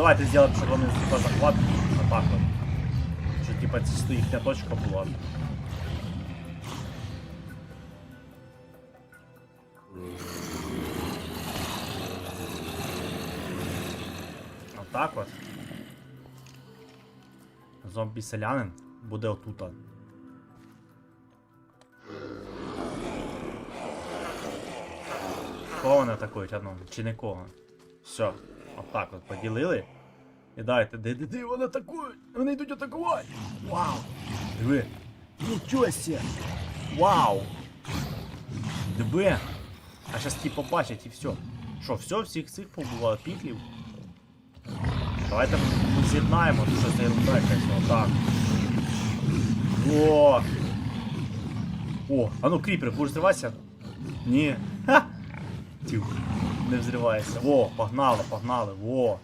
давайте зробимо, щоб вони типа захват. Отак от. Що типа це що їхня точка була. Отак от. Зомбі-селянин буде отута. Кого вони атакують, а ну, чи нікого? Все, отак от поділили. І дайте, де де де вони атакують? Вони йдуть атакувати. Вау! Диви. Нічого себе! Вау! Диви! А зараз ті побачать і все. Що, все, всіх цих побувало піклів? Давайте ми з'єднаємо, що це ерунда якась, отак. О! О, а ну кріпер, будеш зриватися? Ні. Ха! Тю, не взривається. Во, погнали, погнали, во.